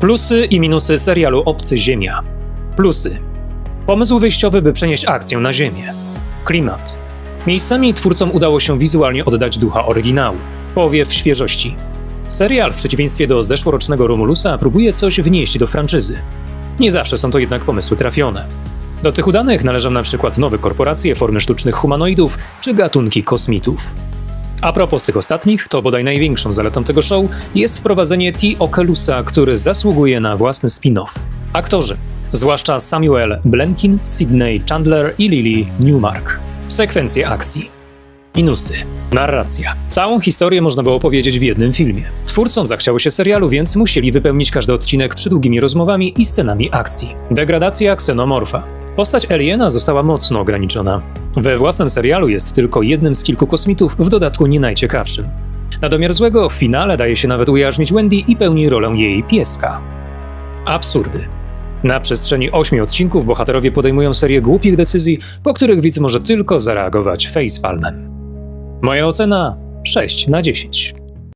Plusy i minusy serialu Obcy Ziemia. Plusy. Pomysł wyjściowy, by przenieść akcję na Ziemię. Klimat. Miejscami twórcom udało się wizualnie oddać ducha oryginału. Powiew świeżości. Serial, w przeciwieństwie do zeszłorocznego Romulusa, próbuje coś wnieść do franczyzy. Nie zawsze są to jednak pomysły trafione. Do tych udanych należą na przykład nowe korporacje, formy sztucznych humanoidów czy gatunki kosmitów. A propos tych ostatnich, to bodaj największą zaletą tego show jest wprowadzenie T. Okelusa, który zasługuje na własny spin-off. Aktorzy, zwłaszcza Samuel Blenkin, Sydney Chandler i Lily Newmark. Sekwencje akcji. Minusy. Narracja. Całą historię można było powiedzieć w jednym filmie. Twórcom zachciało się serialu, więc musieli wypełnić każdy odcinek przydługimi rozmowami i scenami akcji. Degradacja ksenomorfa. Postać Aliena została mocno ograniczona. We własnym serialu jest tylko jednym z kilku kosmitów, w dodatku nie najciekawszym. Na domiar złego w finale daje się nawet ujarzmić Wendy i pełni rolę jej pieska. Absurdy. Na przestrzeni ośmiu odcinków bohaterowie podejmują serię głupich decyzji, po których widz może tylko zareagować facepalmem. Moja ocena 6 na 10.